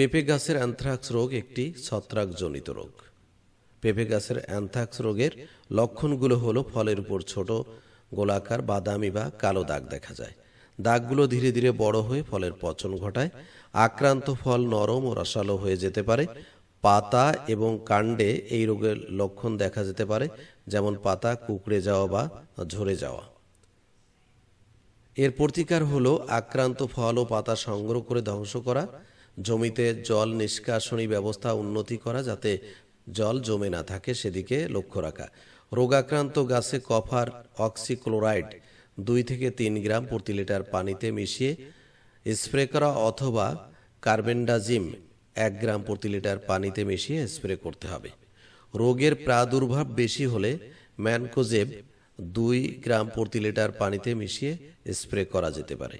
পেঁপে গাছের অ্যানথ্রাক্স রোগ একটি ছত্রাকজনিত রোগ। পেঁপে গাছের অ্যানথ্রাক্স রোগের লক্ষণগুলো হলো ফলের উপর ছোট গোলাকার বাদামি বা কালো দাগ দেখা যায়। দাগগুলো ধীরে ধীরে বড় হয়ে ফলের পচন ঘটায়। আক্রান্ত ফল নরম ও রসালো হয়ে যেতে পারে। পাতা এবং কাণ্ডে এই রোগের লক্ষণ দেখা যেতে পারে, যেমন পাতা কুকড়ে যাওয়া বা ঝরে যাওয়া। এর প্রতিকার হলো আক্রান্ত ফল ও পাতা সংগ্রহ করে ধ্বংস করা জমিতে জল নিষ্কাশনী ব্যবস্থা উন্নতি করা যাতে জল জমে না থাকে সেদিকে লক্ষ্য রাখা। রোগাক্রান্ত গাছে কফার অক্সিক্লোরাইড দুই থেকে তিন গ্রাম প্রতি লিটার পানিতে মিশিয়ে স্প্রে করা অথবা কার্বেন্ডাজিম এক গ্রাম প্রতি লিটার পানিতে মিশিয়ে স্প্রে করতে হবে। রোগের প্রাদুর্ভাব বেশি হলে ম্যানকোজেব দুই গ্রাম প্রতি লিটার পানিতে মিশিয়ে স্প্রে করা যেতে পারে।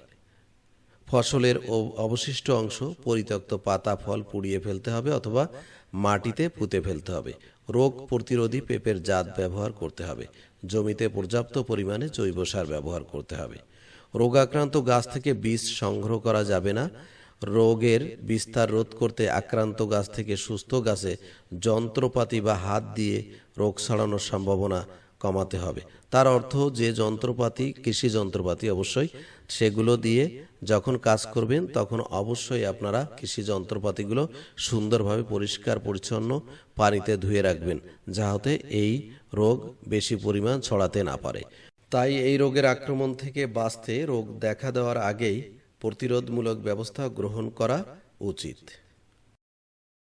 ফসলের অবশিষ্ট অংশ পরিত্যক্ত পাতা, ফল পুড়িয়ে ফেলতে হবে অথবা মাটিতে পুঁতে ফেলতে হবে। রোগ প্রতিরোধী পেপের জাত ব্যবহার করতে হবে। জমিতে পর্যাপ্ত পরিমাণে জৈব সার ব্যবহার করতে হবে। রোগাক্রান্ত গাছ থেকে বীজ সংগ্রহ করা যাবে না। রোগের বিস্তার রোধ করতে আক্রান্ত গাছ থেকে সুস্থ গাছে যন্ত্রপাতি বা হাত দিয়ে রোগ ছড়ানোর সম্ভাবনা কমাতে হবে। তার অর্থ যে যন্ত্রপাতি, কৃষি যন্ত্রপাতি অবশ্যই সেগুলো দিয়ে যখন কাজ করবেন, তখন অবশ্যই আপনারা কৃষি যন্ত্রপাতিগুলো সুন্দরভাবে পরিষ্কার, পরিচ্ছন্ন পানিতে ধুয়ে রাখবেন, যাহাতে এই রোগ বেশি পরিমাণ ছড়াতে না পারে। তাই এই রোগের আক্রমণ থেকে বাঁচতে রোগ দেখা দেওয়ার আগেই প্রতিরোধমূলক ব্যবস্থা গ্রহণ করা উচিত।